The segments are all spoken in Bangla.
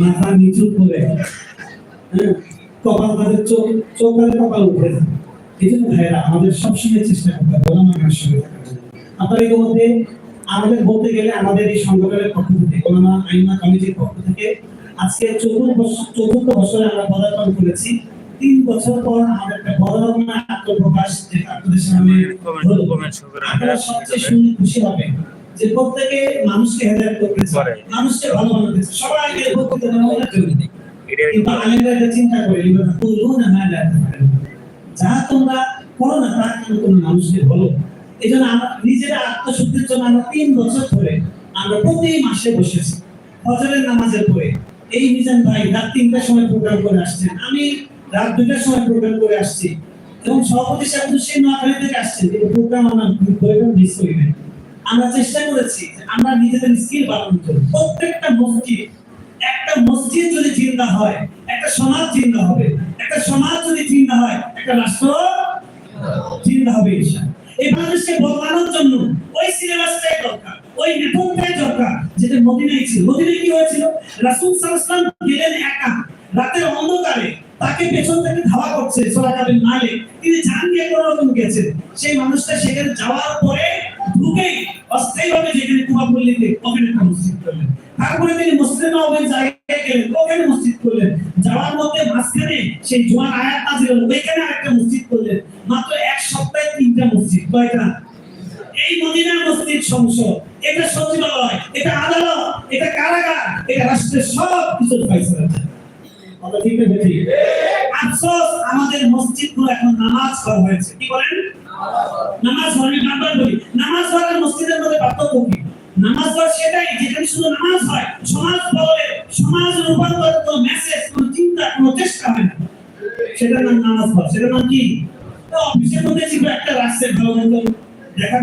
মাথা নিচু করে। হ্যাঁ? কপাল তাদের চোখ চোখ তাদের কপাল উঠে এই জন্য ভাইরা আমাদের সবসময় চেষ্টা করতে হবে গোলাম আমার সঙ্গে আপনার ইতিমধ্যে আমাদের বলতে গেলে আমাদের এই সংগঠনের পক্ষ থেকে গোলামা আইমা কমিটির পক্ষ থেকে আজকে চতুর্থ বছর চতুর্থ বছরে আমরা পদার্পণ করেছি। তিন বছর পর আমাদের একটা বড় রকমের আত্মপ্রকাশ আপনাদের সামনে আপনারা সবচেয়ে শুনে খুশি হবেন। যে প্রত্যেকে মানুষকে হেদায়ত করতেছে করে। মানুষকে ভালো বানাতেছে সবাইকে উপকৃত বানানোর জন্য কিন্তু আলেমরা এটা চিন্তা করে এবার বলব না না না যা তোমরা করো না তা কেন তুমি মানুষকে বলো এই জন্য আমরা নিজেরা আত্মশুদ্ধির জন্য আমরা তিন বছর ধরে আমরা প্রতি মাসে বসেছি ফজরের নামাজের পরে। এই মিজান ভাই রাত তিনটার সময় প্রোগ্রাম করে আসছেন। আমি রাত দুটার সময় প্রোগ্রাম করে আসছি। এবং সভাপতি সাহেব তো সেই নোয়াখালী থেকে আসছেন। কিন্তু প্রোগ্রাম আমরা মিস করি নাই। আমরা চেষ্টা করেছি আমরা নিজেদের স্কিল বাড়ানোর জন্য। প্রত্যেকটা মসজিদ, একটা মসজিদ যদি জিন্দা হয়, একটা সমাজ জিন্দা হবে, একটা সমাজ যদি জিন্দা হয়, একটা রাষ্ট্র জিন্দা হবে এই বাংলাদেশকে বদলানোর জন্য ওই সিলেবাসটাই দরকার, ওই মেথডটাই দরকার, যেটা মদিনায় ছিল। মদিনায় কি হয়েছিল? রাসূল সাল্লাল্লাহু গেলেন একা, রাতের অন্ধকারে তাকে পেছন থেকে ধাওয়া করছে সোলাকাবিন মালিক তিনি জান দিয়ে কোনো রকম গেছেন। সেই মানুষটা সেখানে যাওয়ার পরে ঢুকেই অস্থায়ীভাবে যেখানে কুবা পল্লীতে ওখানে একটা মসজিদ করলেন। তারপরে তিনি মসজিদে নববীর জায়গায় গেলেন ওখানে মসজিদ করলেন। যাওয়ার মধ্যে মাঝখানে সেই জোয়ার আয়াত নাজিল ওইখানে আরেকটা মসজিদ করলেন। মাত্র এক সপ্তাহে তিনটা মসজিদ, কয়টা? এই মদিনার মসজিদ সংসদ এটা সচিবালয়, এটা আদালত, এটা কারাগার, এটা রাষ্ট্রের সব কিছু ফয়সালা। যায়। না আফসোস, আমাদের মসজিদগুলো এখন নামাজ ঘর হয়েছে। কি বলেন? নামাজ বলি, নামাজ ঘর আর মসজিদের মধ্যে পার্থক্য কি? নামাজ ঘর সেটাই, যেখানে শুধু নামাজ হয়, সমাজ সমাজ রূপান্তর কোনো মেসেজ কোনো চিন্তা, কোনো চেষ্টা হয় না। সেটার নাম নামাজ ঘর সেটার নাম কি? অফিসের মধ্যে ছিল একটা রাষ্ট্রের ভালো মতো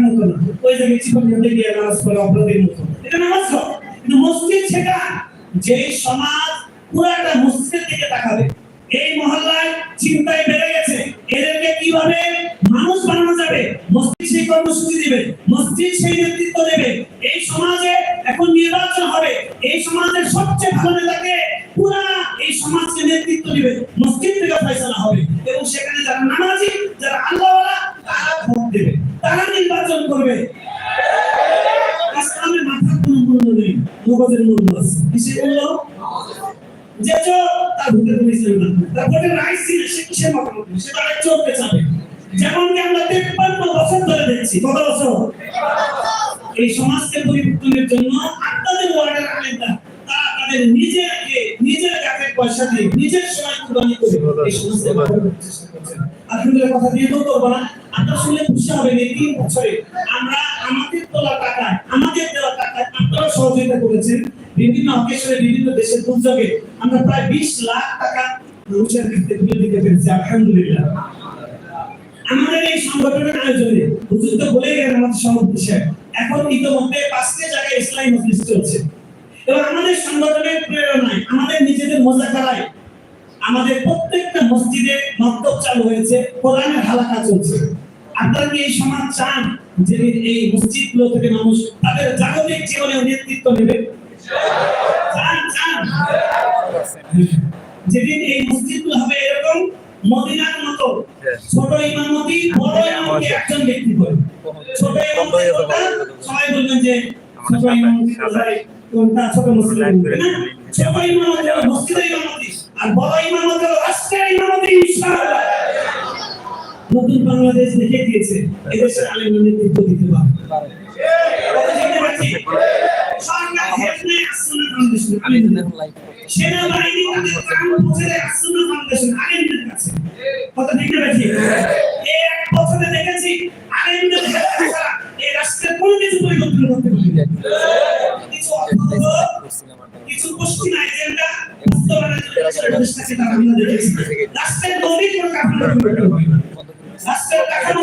মতো না। ওই জায়গায় মধ্যে গিয়ে নামাজ পড়ে, অপরাধের মতো। এটা নামাজ ঘর কিন্তু মসজিদ সেটা যে সমাজ পুরাটা মসজিদের দিকে তাকাবে। এই মহল্লায় চিন্তায় বেড়ে গেছে, এদেরকে কীভাবে মানুষ বানানো যাবে? মসজিদ সেই কর্মসূচি দিবে, মসজিদ সেই নেতৃত্ব দেবে। এই সমাজে এখন নির্বাচন হবে, এই সমাজের সবচেয়ে ভালো নেতাকে পুরা এই সমাজকে নেতৃত্ব দিবে, মসজিদ থেকে ফয়সালা হবে। এবং সেখানে যারা নামাজি, যারা আল্লাহওয়ালা, তারা ভোট দেবে, তারা নির্বাচন করবে। ইসলামের মাথার কোনো মূল্য নেই, মগজের মূল্য আছে। কিসের মূল্য? চোর, তার কোনো ইসলাম না। তার রাইট ছিল, সে কিসের মতামত? সে তার চোরকে চাবে। যেমন কি আমরা তেপ্পান্ন বছর ধরে দেখছি, কত বছর? এই সমাজকে পরিবর্তনের জন্য আপনাদের ওয়ার্ডের আলেমরা তাদের নিজেরকে নিজের কাছে পয়সা দিয়ে নিজের সময় কুরবানি করে এই সমাজকে চেষ্টা করছেন। আপনাদের কথা দিয়ে তো করব না। আপনারা শুনলে খুশি হবেন এই তিন বছরে আমরা আমাদের তোলা টাকায়, আমাদের দেওয়া টাকায় আপনারা সহযোগিতা করেছেন। বিভিন্ন অকেশনে বিভিন্ন দেশের দুর্যোগে আমরা প্রায় বিশ লাখ টাকা মানুষের ক্ষেত্রে তুলে দিতে পেরেছি, আলহামদুলিল্লাহ। আমাদের এই সংগঠনের আয়োজনে, হুজুর তো বলে গেলেন আমাদের এখন ইতিমধ্যে পাঁচটি জায়গায় মজলিস চলছে। এবং আমাদের সংগঠনের প্রেরণায়, আমাদের নিজেদের আমাদের প্রত্যেকটা মসজিদে মক্তব চালু হয়েছে, কোরআনের হালাকা চলছে। আপনারা কি এই সমাজ চান যে এই মসজিদগুলো থেকে মানুষ তাদের জাগতিক জীবনে নেতৃত্ব নেবে? যেদিন এই মসজিদগুলো হবে এরকম মদিনার মতো ছোট ইমামতি বড় ইমামতি একজন ব্যক্তি করে। ছোট ইমামতি সবাই বলবেন যে ছোট ইমামতি কোথায়? কোনটা ছোট মসজিদ ছোট ইমামতি হলো মসজিদের ইমামতি। আর বড় ইমামতি রাষ্ট্রের ইমামতি ইনশাআল্লাহ। নতুন বাংলাদেশ দেখে দিয়েছে। এদেশের আলেম নেতৃত্ব দিতে পারবে কথা সেনাবাহিনী তাদের প্রাণ পৌঁছে দেয় আসুনা ফাউন্ডেশন আলেমদের কাছে কথা ঠিক না ঠিক এক বছরে দেখেছি এই রাষ্ট্রের কোনো পরিবর্তন করতে পারি কোনো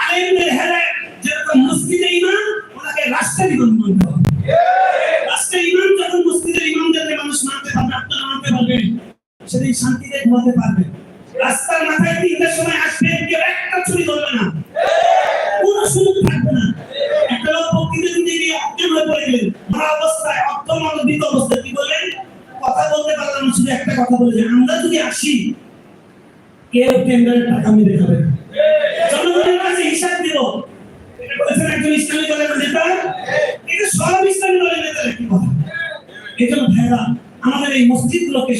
আলেমদের হেদায়েত যেরকম মসজিদে ইমাম ওনাকে রাষ্ট্রের ইমাম মানতে হবে রাষ্ট্রের ইমাম যখন মসজিদের ইমামদেরকে মানুষ মানতে পারবে আপনারা মানতে পারবেন সেদিন শান্তিতে ঘুমাতে পারবে। রাস্তার মাথায় তিনটার সময় আসবে, কেউ একটা চুরি করবে না। কোনো সুযোগ থাকবে না। একটা লোক বক্তৃতা দিতে গিয়ে অজ্ঞান হয়ে পড়ে গেলেন অবস্থায় অর্থমানবিক অবস্থায় কি বললেন? কথা বলে যে আমরা যদি আসি, কেউ টেন্ডারের টাকা মেরে খাবে না।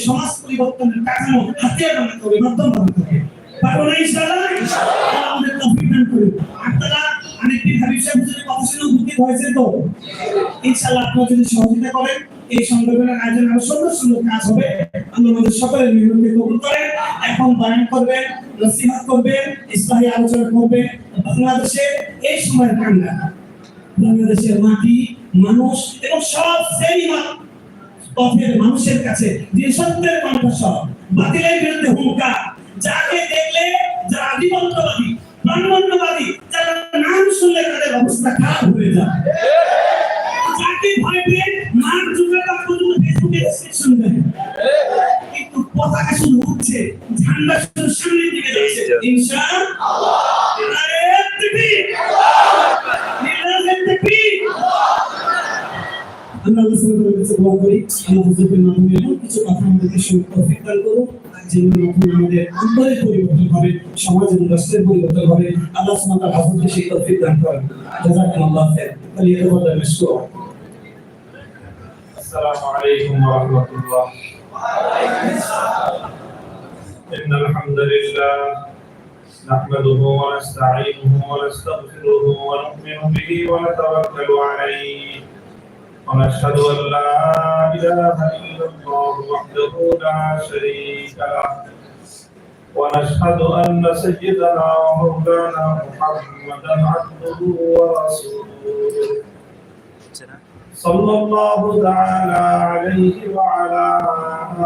সমাজ পরিবর্তনের কাঠামো হাতিয়ার বানাতে হবে মাধ্যম বানাতে পারব না আমাদের কথা হয়েছে তো? যদি সহযোগিতা করেন, এই সংগঠনের আয়োজন আরও সুন্দর সুন্দর কাজ হবে। আমাদের সকলের মেহনতকে কবুল করেন। এখন বয়ান করবেন, নসিহত করবেন ইসলামী আলোচনা করবেন। বাংলাদেশের এই সময়ের কান্না, বাংলাদেশের মাটি, মানুষ এবং সব শ্রেণি মা- পথের মানুষের কাছে যে সত্যের কণ্ঠস্বর বাতিলের বিরুদ্ধে হুঙ্কার যাকে দেখলে যারা আদিবন্তবাদী ব্রাহ্মণ্যবাদী যারা নাম শুনলে তাদের অবস্থা খারাপ হয়ে যায় যাকে ভয় পেয়ে মার পর্যন্ত ফেসবুকে দেয় কিন্তু পতাকা শুধু উঠছে ঝান্ডা শুধু সামনের দিকে যাচ্ছে ইনশাআল্লাহ আরে তাকবীর আমরা আল্লাহ সুবহানাহু ওয়া তাআলার কাছে দোয়া করি আল্লাহ হুজুরের মাধ্যমে এমন কিছু কথা আমাদেরকে শুনতে তৌফিক দান করুন যেগুলোর মাধ্যমে আমাদের অন্তরের পরিবর্তন হবে সমাজ এবং রাষ্ট্রের পরিবর্তন হবে আল্লাহ সুবহানাহু ওয়া তাআলা হাজরতকে সেই তৌফিক দান করেন জাযাকাল্লাহু খাইর ফালিয়াতাফাদ্দাল মাশকুরা السلام عليكم ورحمة الله إن الحمد لله نحمده ونستعينه ونستغفره ونؤمن به ونتوكل عليه ونشهد أن لا إله إلا الله وحده لا شريك له. ونشهد أن سيدنا ومولانا محمدا عبده ورسوله. صلى الله تعالى عليه وعلى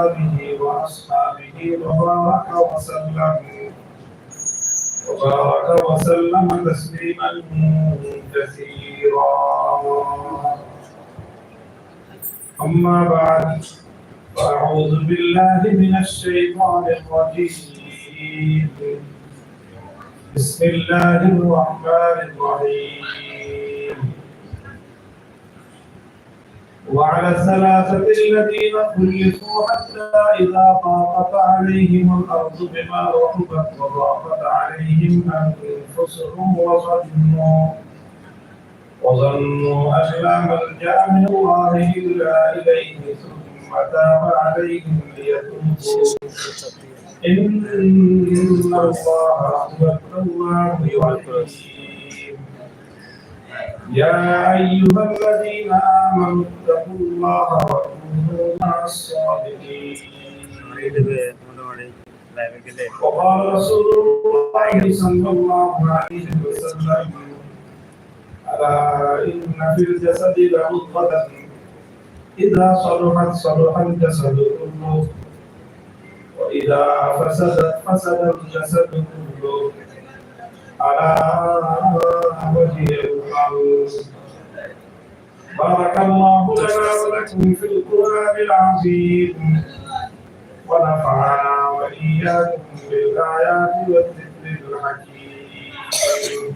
آله وأصحابه وبارك وسلم. وبارك وسلم تسليما كثيرا. أما بعد فأعوذ بالله من الشيطان الرجيم. بسم الله الرحمن الرحيم. وعلى الثلاثة الذين خلفوا حتى إذا ضاقت عليهم الأرض بما رحبت وضاقت عليهم أنفسهم وظنوا وظنوا أن لا ملجأ من الله إلا إليه ثم تاب عليهم ليتوبوا إن الله هو التواب الرحيم يا أيها الذين آمنوا اتقوا الله وكونوا مع الصادقين وقال رسول الله صلى الله عليه وسلم ألا إن في الجسد لمضغة إذا صلحت صلح الجسد كله وإذا فسدت فسد الجسد كله على وجه الأرض بارك الله لنا ولكم في القرآن العظيم ونفعنا وإياكم بالآيات والذكر الحكيم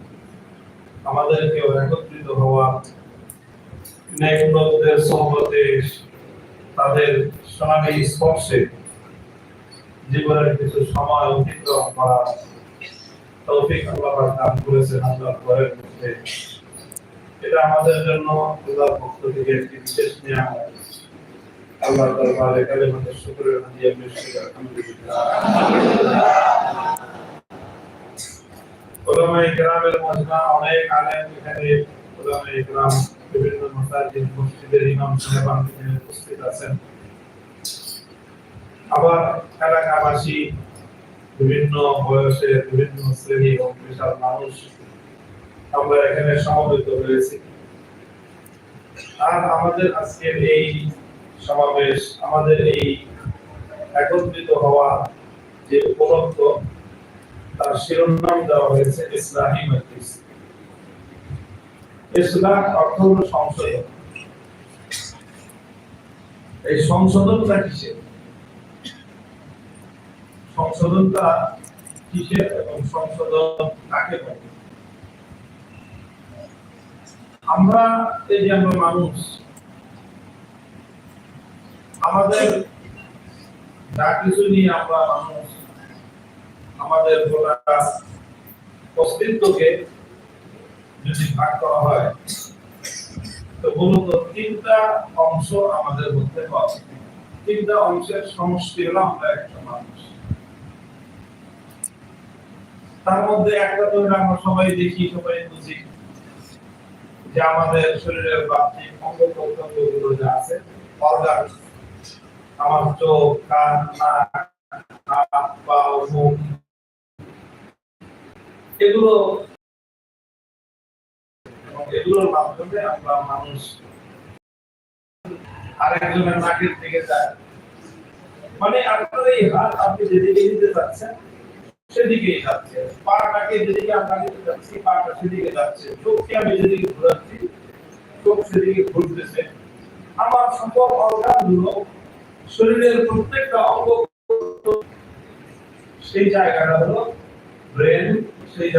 আমাদেরকে একত্রিত হওয়া ন্যায়পূর্ণদের সহমতে তাদের সোনালী স্পর্শে জীবনের কিছু সময় অতিক্রম করা তৌফিক আল্লাহ দান করেছেন আল্লাহর ঘরের মধ্যে। এটা আমাদের জন্য আল্লাহর পক্ষ থেকে একটি বিশেষ নিয়ামত। আল্লাহ দরবারে কালেমাতে শুকরের হাদিয়া পেশ করি, আলহামদুলিল্লাহ। ওলামায়ে কেরামের মজমা অনেক আলেম এখানে ওলামায়ে কেরাম বিভিন্ন মাসাজিদ, মসজিদের ইমাম সাহেবান এখানে উপস্থিত আছেন। আবার এলাকাবাসী, বিভিন্ন বয়সের বিভিন্ন শ্রেণি এবং পেশার মানুষ আমরা এখানে সমবেত হয়েছি। আর আমাদের আজকের এই সমাবেশ, আমাদের এই একত্রিত হওয়া যে উপলক্ষ তার শিরোনাম দেওয়া হয়েছে ইসলামী মজলিস ইসলাম অর্থ হলো সংশোধন। এই সংশোধনটা কিসের সংশোধনটা কিসের এবং সংশোধন কাকে বলে? আমরা এই যে আমরা মানুষ, আমাদের যা কিছু নিয়ে আমরা মানুষ আমাদের গোটা অস্তিত্বকে যদি ভাগ করা হয়, তো মূলত তিনটা অংশ আমাদের মধ্যে পাওয়া তিনটা অংশের সমষ্টি হলো আমরা একটা মানুষ। তার মধ্যে একটা তো আমরা সবাই দেখি, সবাই বুঝি যে আমাদের শরীরের বাহ্যিক অঙ্গ প্রত্যঙ্গগুলো যা আছে অর্গান আমার চোখ, কান, নাক পা, মুখ এগুলো এগুলোর মাধ্যমে আমরা মানুষ আরেকজনের নাকের দিকে যায়। মানে আপনার এই হাত আপনি যেদিকে নিতে চাচ্ছেন সেদিকেই যাচ্ছে। পাটাকে যেদিকে আমরা নিতে যাচ্ছি, পাটা সেদিকে যাচ্ছে। চোখকে আমি যেদিকে ঘোরাচ্ছি, চোখ সেদিকে ঘুরতেছে। আমার সকল অর্গানগুলো শরীরের প্রত্যেকটা অঙ্গ সেই জায়গাটা হলো ব্রেন সেই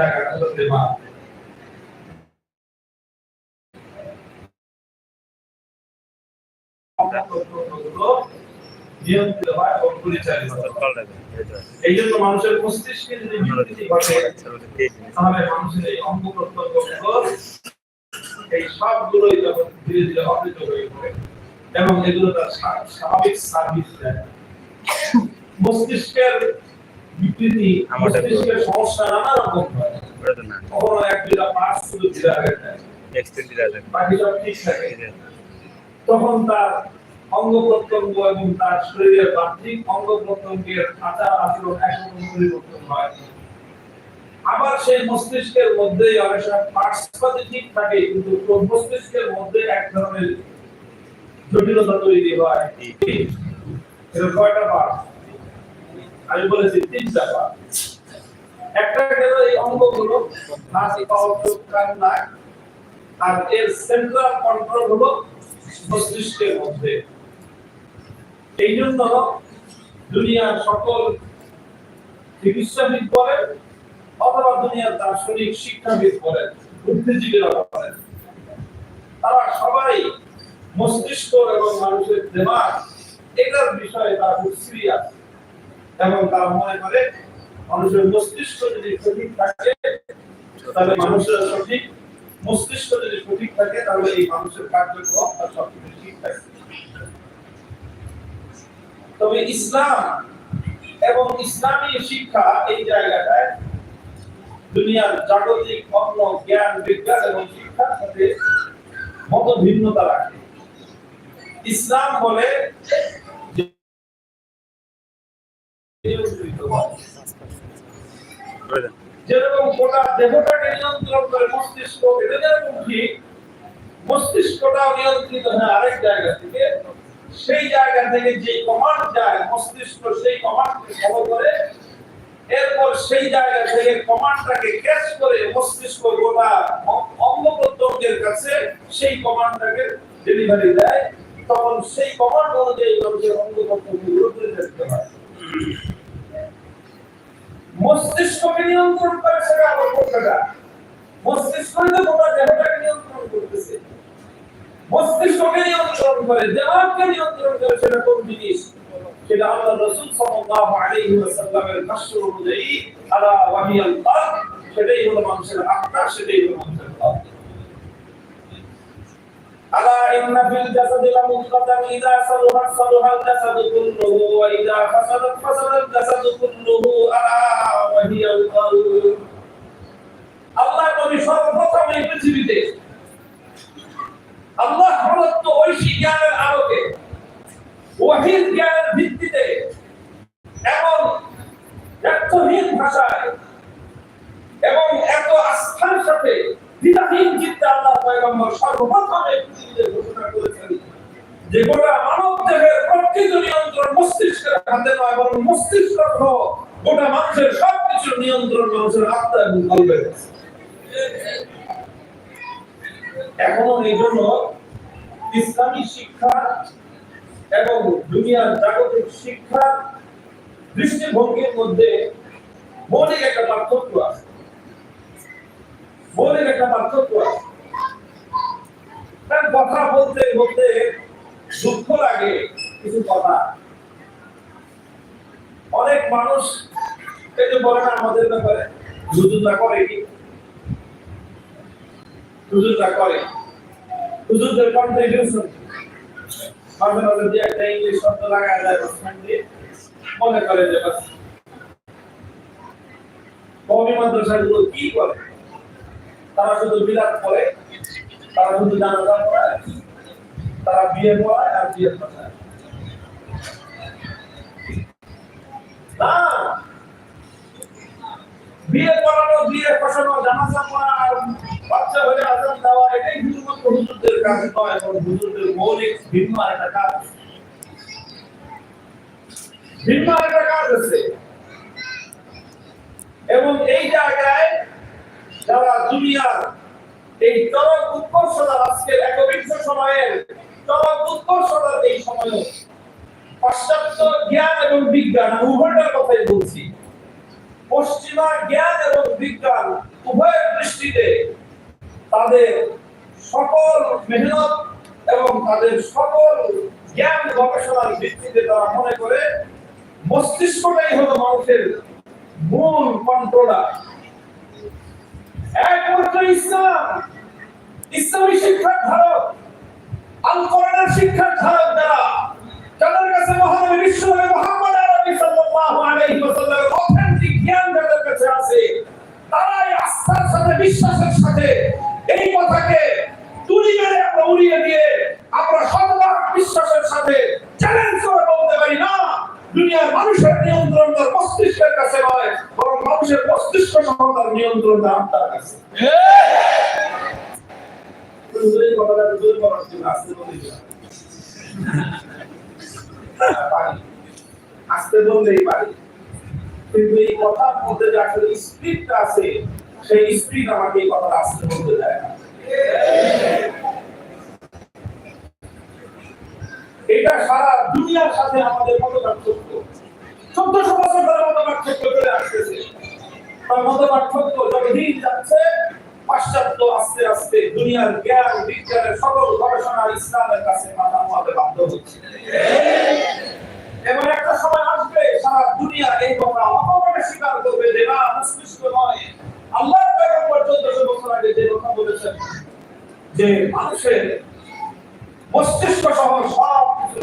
সবগুলোই যখন ধীরে ধীরে হয়ে পড়ে, এবং এগুলো তার স্বা- স্বাভাবিক সার্ভিস দেয়। মস্তিষ্কের বিকৃতি মস্তিষ্কের সমস্যা নানা রকম হয়। কখনো এক দুটা শুধু ঢিলা হয়ে। যায় বাকি সব ঠিক থাকে। তখন তার অঙ্গ প্রত্যঙ্গ এবং তার শরীরের বাহ্যিক অঙ্গ প্রত্যঙ্গের আচার আচরণ একরকম পরিবর্তন হয়। আবার সেই মস্তিষ্কের মধ্যে অনেক সময় পার্শ্বপাতি ঠিক থাকে কিন্তু মস্তিষ্কের মধ্যে এক ধরনের জটিলতা তৈরি হয়। কয়টা পার্ট আমি বলেছি তিনটা পার্ট একটা গেল এই অঙ্গগুলো হাত পা চোখ কান নাক আর এর সেন্ট্রাল কন্ট্রোল হলো মস্তিষ্কের মধ্যে। এই জন্য দুনিয়ার সকল চিকিৎসাবিদ বলেন, অথবা দুনিয়ার দার্শনিক শিক্ষাবিদ বলেন, বুদ্ধিজীবীরা বলেন, তারা সবাই মস্তিষ্ক এবং মানুষের দেমাগ এটার বিষয়ে তারা সিরিয়াস এবং তারা মনে করে মানুষের মস্তিষ্ক যদি সঠিক থাকে, তাহলে মানুষের সঠিক মস্তিষ্ক যদি সঠিক থাকে, তাহলে এই মানুষের কার্যক্রম আর সবকিছু ঠিক থাকে। তবে ইসলাম এবং ইসলামী শিক্ষা এই জায়গাটায় দুনিয়ার জাগতিক, অন্য জ্ঞান, বিজ্ঞান এবং শিক্ষার সাথে মত ভিন্নতা রাখে। ইসলাম বলে যেরকম গোটা দেহটাকে নিয়ন্ত্রণ করে মস্তিষ্ক এটা যেরকম ঠিক নিয়ন্ত্রিত হয় আরেক জায়গা থেকে। সেই জায়গা থেকে যে কমান্ড যায়, মস্তিষ্ক সেই কমান্ডকে ফলো করে। এরপর সেই জায়গা থেকে কমান্ডটাকে ক্যাচ করে মস্তিষ্ক গোটা অঙ্গ প্রত্যঙ্গের কাছে সেই কমান্ডটাকে ডেলিভারি দেয়। তখন সেই কমান্ড অনুযায়ী অঙ্গ প্রত্যঙ্গগুলো পরিচালিত হয়। মস্তিষ্ককে নিয়ন্ত্রণ করে সেটা আমার কোনটা মস্তিষ্কই তো তোমার দেহটাকে নিয়ন্ত্রণ করতেছে। মস্তিষ্ককে নিয়ন্ত্রণ করে, দেহকে নিয়ন্ত্রণ করে সেটা কোন জিনিস? সেটা আল্লাহ রসুল সাল্লাল্লাহু আলাইহি ওয়াসাল্লামের ভাষ্য অনুযায়ী, আলা ওয়াহিয়াল সেটাই হলো মানুষের আত্মা, সেটাই হলো মানুষের ألا إن في الجسد لمضغة إذا صلحت صلح الجسد كله وإذا فسدت فسد الجسد كله ألا وهي القلب আল্লাহ নবী সর্বপ্রথম এই পৃথিবীতে আল্লাহ প্রদত্ত ঐশী জ্ঞানের আলোকে ওয়াহিদ জ্ঞানের ভিত্তিতে এবং ব্যর্থহীন ভাষায় এবং এত আস্থার সাথে দ্বিধাহীন চিত্তে আল্লাহ পয়গম্বর সর্বপ্রথম পৃথিবীতে ঘোষণা করেছেন যে গোটা মানব দেহের প্রকৃত নিয়ন্ত্রণ মস্তিষ্কের হাতে নয়, বরং মস্তিষ্ক সহ গোটা মানুষের সবকিছুর নিয়ন্ত্রণ মানুষের আত্মা এবং কল্পের কাছে। এখনও এই জন্য ইসলামী শিক্ষা এবং দুনিয়ার জাগতিক শিক্ষার দৃষ্টিভঙ্গির মধ্যে মৌলিক একটা পার্থক্য আছে মৌলিক একটা পার্থক্য তার কথা বলতে বলতে দুঃখ লাগে কিছু কথা। অনেক মানুষ যে বলে না, আমাদের ব্যাপারে হুজুররা করে কি? হুজুররা করে। হুজুরদের কন্ট্রিবিউশন মাঝে মাঝে দিয়ে একটা ইংলিশ শব্দ যায় মনে করে যে বাস। কমি মাদ্রাসাগুলো কি করে? তারা শুধু বিলাত করে, তারা শুধু জানাজা পড়ায়, তারা বিয়ে পড়ায় আর বিয়ে পড়ায়। না, বিয়ে বিয়ে জানাজা পড়া আর বাচ্চা হলে আজান দেওয়া, এটাই শুধুমাত্র হুজুরদের কাজ এবং হুজুরদের মৌলিক ভিন্ন একটা কাজ ভিন্ন একটা কাজ আছে। এবং এই জায়গায় যারা দুনিয়ার এই চরম উৎকর্ষতার আজকের একবিংশ সময়ের চরম উৎকর্ষতার এই সময়ে পাশ্চাত্য জ্ঞান এবং বিজ্ঞান উভয়টার কথাই বলছি। পশ্চিমা জ্ঞান এবং বিজ্ঞান উভয়ের দৃষ্টিতে তাদের সকল মেহনত এবং তাদের সকল জ্ঞান গবেষণার ভিত্তিতে তারা মনে করে, মস্তিষ্কটাই হলো মানুষের মূল কন্ট্রোলার একমাত্র ইসলাম। ইসলামী শিক্ষার ধারক আল কোরআনের শিক্ষার ধারক যারা, যাদের কাছে মহানবী বিশ্বনবী মুহাম্মদ আরবি সাল্লাল্লাহু আলাইহি ওয়াসাল্লামের অথেন্টিক জ্ঞান যাদের কাছে আছে, তারাই আস্থার সাথে, বিশ্বাসের সাথে এই কথাকে তুলি মেরে আমরা উড়িয়ে দিয়ে আমরা শতভাগ বিশ্বাসের সাথে চ্যালেঞ্জ করে বলতে পারি না দুনিয়ার মানুষের নিয়ন্ত্রণ তার মস্তিষ্কের কাছে নয় বরং মানুষের মস্তিষ্ক সহ তার নিয়ন্ত্রণ তার কাছে। কথাটা সেই স্পিড আমাকে এই কথা আসতে বলতে দেয় না। এটা সারা দুনিয়ার সাথে আমাদের মত পার্থক্য চোদ্দশো বছর পার্থক্য তার মত পার্থক্য যতদিন যাচ্ছে পাশ্চাত্য আস্তে আস্তে দুনিয়ার জ্ঞান বিজ্ঞানের সকল গবেষণা ইসলামের কাছে মাথা নোয়াতে বাধ্য হচ্ছে এবং একটা সময় আসবে সারা দুনিয়া এই কথা অপমানে স্বীকার করবে যে না মস্তিষ্ক নয় আল্লাহ আগে যে কথা বলেছেন যে মানুষের মস্তিষ্ক সহ সব কিছু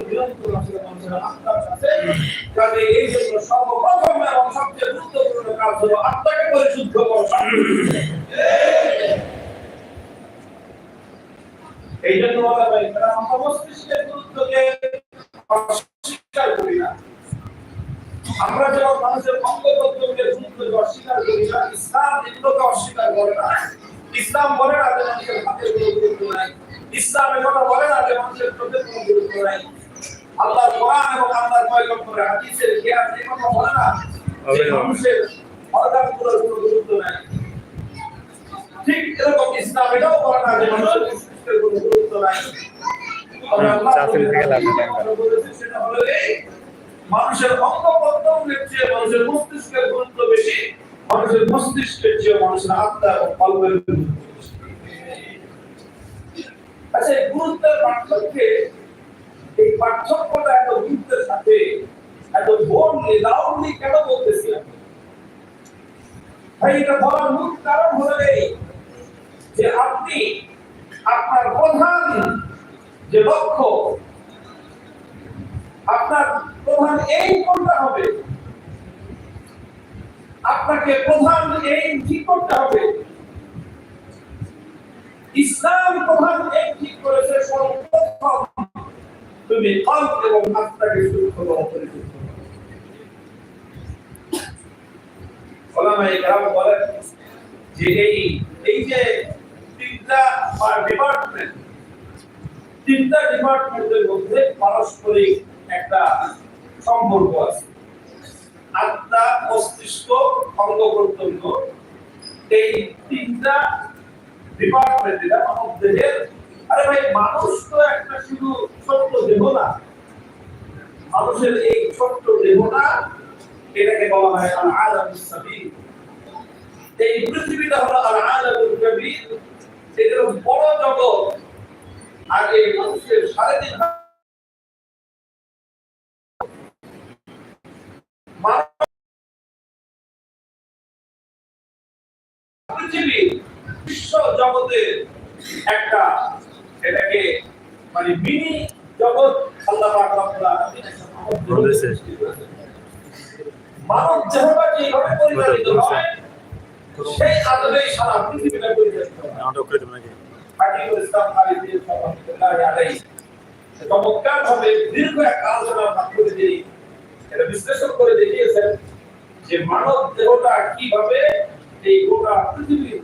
সর্বপ্রথম এবং সবচেয়ে গুরুত্বপূর্ণ কাজ হলো আত্মাকে পরিশুদ্ধ করা। এই জন্য বলা হয়, তারা মস্তিষ্কের গুরুত্বকে অস্বীকার করি না। আমরা যখন মানুষের অঙ্গ গুরুত্বকে অস্বীকার করি না, ইসলাম এগুলোকে অস্বীকার করে না। ইসলাম বলে না যে মানুষের হাতের গুরুত্ব নাই। ইসলাম বলে না যে মানুষের চোখের কোনো গুরুত্ব নাই আল্লাহর কোরআন এবং আল্লাহর পয়গম্বরের হাদিসের জ্ঞান এ কথা বলে না যে মানুষের অর্গানগুলোর কোনো গুরুত্ব নাই। ঠিক এরকম ইসলাম এটাও বলে না যে মানুষের মস্তিষ্কের কোনো গুরুত্ব নাই। মানুষের অঙ্গ প্রত্যঙ্গের চেয়ে মানুষের মস্তিষ্কের গুরুত্ব বেশি মানুষের মস্তিষ্কের চেয়ে মানুষের আত্মা এবং কল্পের গুরুত্ব। আচ্ছা গুরুত্বের পার্থক্যে এই পার্থক্যটা এত গুরুত্বের সাথে, এত বোর্ডলি লাউডলি কেন বলতেছি ভাই, এটা বলার মূল কারণ হলো এই যে আপনি আপনার প্রধান যে লক্ষ্য, আপনার প্রধান এই কোনটা হবে? আপনাকে প্রধান এই ঠিক করতে হবে? ইসলাম প্রধান এই ঠিক করেছে? সর্বপ্রথম তুমি কল্প এবং করো বলেন, যে এই এই যে তিনটা ডিপার্টমেন্ট তিনটা ডিপার্টমেন্টের মধ্যে পারস্পরিক একটা সম্পর্ক আছে। আত্মা, মস্তিষ্ক অঙ্গ প্রত্যঙ্গ এই তিনটা দেহের, আরে ভাই, মানুষ তো একটা শুধু ছোট্ট দেহ না। মানুষের এই ছোট্ট দেহটা এটাকে বলা হয় আল আলাম সাবির। এই পৃথিবীটা হলো আল আলামুল কবির। এটা বড় জগৎ। আর এই মানুষের সাড়ে তিন হাত মানব পৃথিবী বিশ্ব জগতের একটা এটাকে মানে মিনি জগৎ আল্লাহ পাক রব্বুল আলামিন মানব দেহ বলেছে। মানব দেহটা যেভাবে পরিচালিত হয় সেই আদলেই সারা পৃথিবীটা পরিচালিত হয় নাটক করে দেবো নাকি? হাকিমুল ইসলাম খালিদ রহমাতুল্লাহ আলাইহি। চমৎকার ভাবে দীর্ঘ এক এটা বিশ্লেষণ করে দেখিয়েছেন যে মানব দেহটা কীভাবে এই গোটা পৃথিবীর